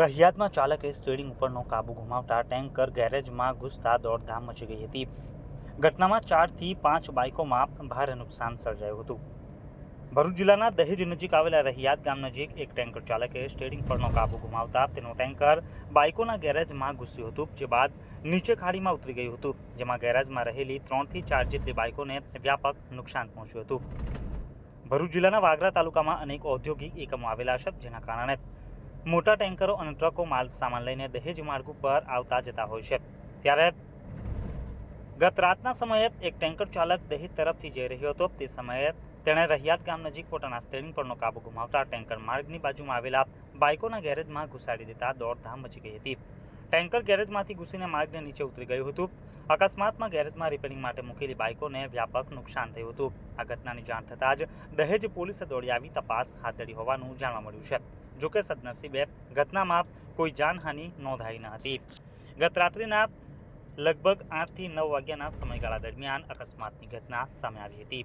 રહિયાતમાં ચાલકે સ્ટીયરિંગ ઉપરનો કાબુ ગુમાવતા ટેન્કર ગેરેજમાં ઘૂસતા દોડધામ મચી ગઈ હતી. ઘટનામાં ચારથી પાંચ બાઇકોમાં ભારે નુકસાન સર્જાયું હતું. ભરૂચ જિલ્લાના દહેજ નજીક આવેલા રહિયાત ગામ નજીક એક ટેન્કર ચાલકે સ્ટેરિંગ પરનો કાબુ ગુમાવતા તેનું ટેન્કર બાઇકોના ગેરેજમાં ઘૂસ્યું હતું, જે બાદ નીચે ખાડીમાં ઉતરી ગયું હતું, જેમાં ગેરેજમાં રહેલી ત્રણથી ચાર જેટલી બાઇકોને વ્યાપક નુકસાન પહોંચ્યું હતું. ભરૂચ જિલ્લાના વાગરા તાલુકામાં અનેક ઔદ્યોગિક એકમો આવેલા છે, જેના કારણે મોટા ટેન્કરો અને ટ્રકો માલ સામાન લઈને દહેજ માર્ગ ઉપર આવતા જતા હોય છે. ત્યારે ગત રાતના સમયે એક ટેન્કર ચાલક દહેજ તરફથી જઈ રહ્યો હતો. તે સમયે તેણે રહિયાત ગામ નજીક પોતાના સ્ટેરિંગ પરનો કાબુ ગુમાવતા ટેન્કર માર્ગની બાજુમાં આવેલા બાઇકોના ગેરેજમાં ઘુસાડી દેતા દોડધામ મચી ગઈ હતી. ટેન્કર ગેરેજમાંથી ઘૂસીને માર્ગને નીચે ઉતરી ગયું હતું. અકસ્માતમાં ગેરેજમાં રિપેરિંગ માટે મૂકેલી બાઇકોને વ્યાપક નુકસાન થયું હતું. આ ઘટનાની જાણ થતાં જ દહેજ પોલીસે દોડી આવી તપાસ હાથ ધરી હોવાનું જાણવા મળ્યું છે. જોકે સદનસીબે ઘટનામાં કોઈ જાનહાનિ નોંધાઈ ન હતી. ગત રાત્રિના લગભગ આઠથી નવ વાગ્યાના સમયગાળા દરમિયાન અકસ્માતની ઘટના સામે આવી હતી.